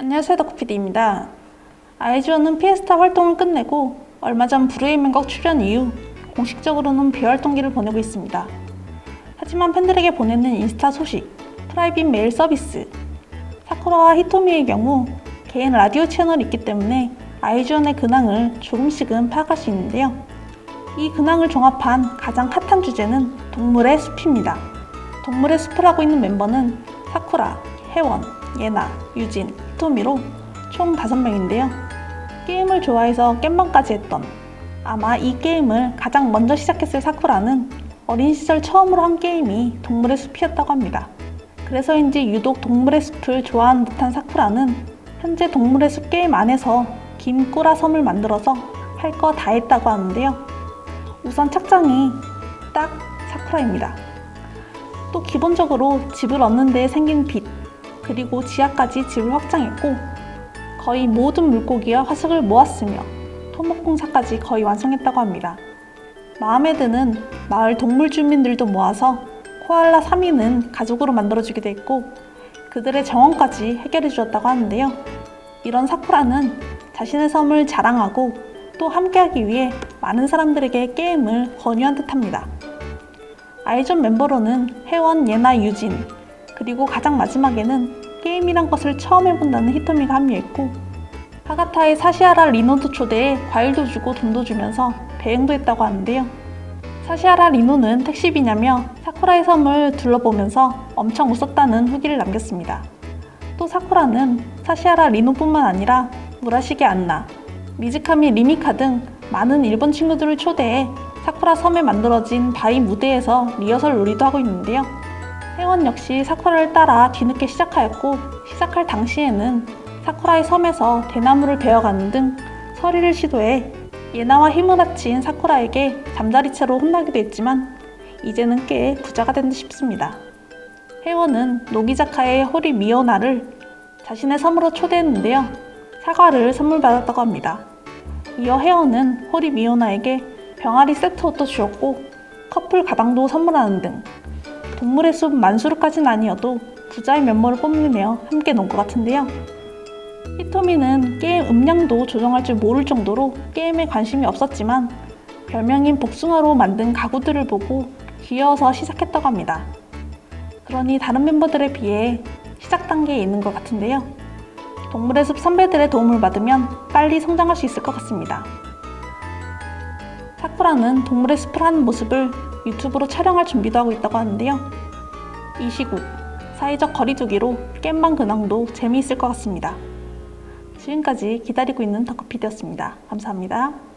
안녕하세요 덕후PD입니다. 아이즈원은 피에스타 활동을 끝내고 얼마 전 브루의 맹곡 출연 이후 공식적으로는 비활동기를 보내고 있습니다. 하지만 팬들에게 보내는 인스타 소식, 프라이빗 메일 서비스, 사쿠라와 히토미의 경우 개인 라디오 채널이 있기 때문에 아이즈원의 근황을 조금씩은 파악할 수 있는데요. 이 근황을 종합한 가장 핫한 주제는 동물의 숲입니다. 동물의 숲을 하고 있는 멤버는 사쿠라, 혜원, 예나, 유진, 히토미로 총 5명인데요. 게임을 좋아해서 겜방까지 했던 아마 이 게임을 가장 먼저 시작했을 사쿠라는 어린 시절 처음으로 한 게임이 동물의 숲이었다고 합니다. 그래서인지 유독 동물의 숲을 좋아하는 듯한 사쿠라는 현재 동물의 숲 게임 안에서 김꾸라 섬을 만들어서 할 거 다 했다고 하는데요. 우선 착장이 딱 사쿠라입니다. 또 기본적으로 집을 얻는 데 생긴 빚, 그리고 지하까지 집을 확장했고 거의 모든 물고기와 화석을 모았으며 토목공사까지 거의 완성했다고 합니다. 마음에 드는 마을 동물 주민들도 모아서 코알라 3인은 가족으로 만들어주기도 했고 그들의 정원까지 해결해 주었다고 하는데요. 이런 사쿠라는 자신의 섬을 자랑하고 또 함께하기 위해 많은 사람들에게 게임을 권유한 듯합니다. 아이존 멤버로는 혜원, 예나, 유진, 그리고 가장 마지막에는 게임이란 것을 처음 해본다는 히토미가 합류했고 하가타의 사시아라 리노도 초대해 과일도 주고 돈도 주면서 배행도 했다고 하는데요. 사시아라 리노는 택시비냐며 사쿠라의 섬을 둘러보면서 엄청 웃었다는 후기를 남겼습니다. 또 사쿠라는 사시아라 리노뿐만 아니라 무라시게 안나, 미즈카미 리미카 등 많은 일본 친구들을 초대해 사쿠라 섬에 만들어진 바위 무대에서 리허설 놀이도 하고 있는데요. 혜원 역시 사쿠라를 따라 뒤늦게 시작하였고 시작할 당시에는 사쿠라의 섬에서 대나무를 베어가는 등 서리를 시도해 예나와 힘을 합친 사쿠라에게 잠자리채로 혼나기도 했지만 이제는 꽤 부자가 된 듯 싶습니다. 혜원은 노기자카의 호리 미오나를 자신의 섬으로 초대했는데요. 사과를 선물 받았다고 합니다. 이어 혜원은 호리 미오나에게 병아리 세트 옷도 주었고 커플 가방도 선물하는 등 동물의 숲 만수르까지는 아니어도 부자의 면모를 뽐내며 함께 논 것 같은데요. 히토미는 게임 음량도 조정할 줄 모를 정도로 게임에 관심이 없었지만 별명인 복숭아로 만든 가구들을 보고 귀여워서 시작했다고 합니다. 그러니 다른 멤버들에 비해 시작 단계에 있는 것 같은데요. 동물의 숲 선배들의 도움을 받으면 빨리 성장할 수 있을 것 같습니다. 사쿠라는 동물의 숲을 하는 모습을 유튜브로 촬영할 준비도 하고 있다고 하는데요. 이 시국 사회적 거리두기로 겜방 근황도 재미있을 것 같습니다. 지금까지 기다리고 있는 덕후피디였습니다. 감사합니다.